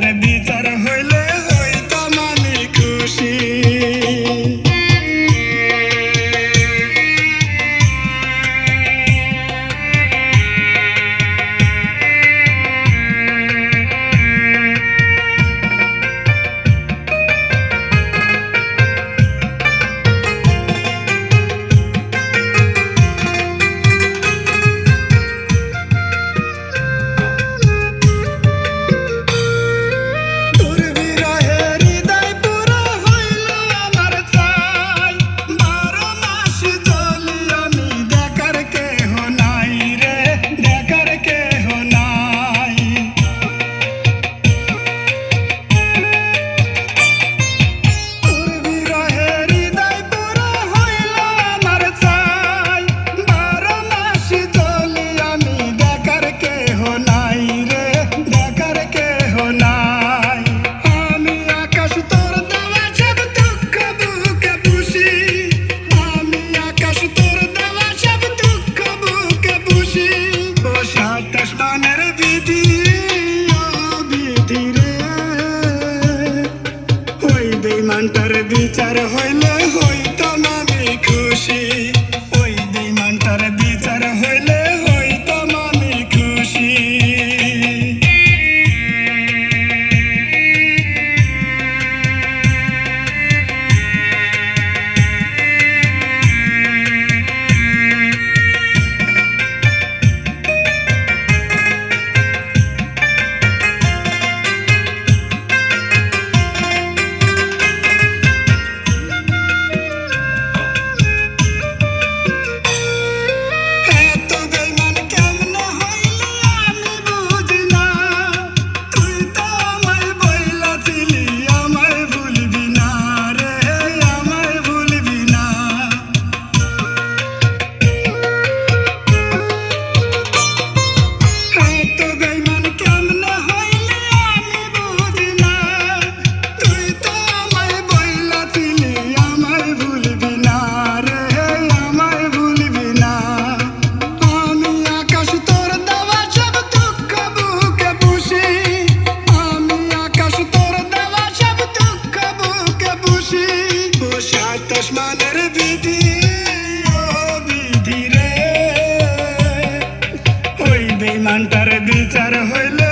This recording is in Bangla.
বিমানটার বিচার গানটার বিচার হইলে হইতাম আমি খুশি। আসমানের বিধি বিধি রে। ওই বেমানটার বিচার হইলে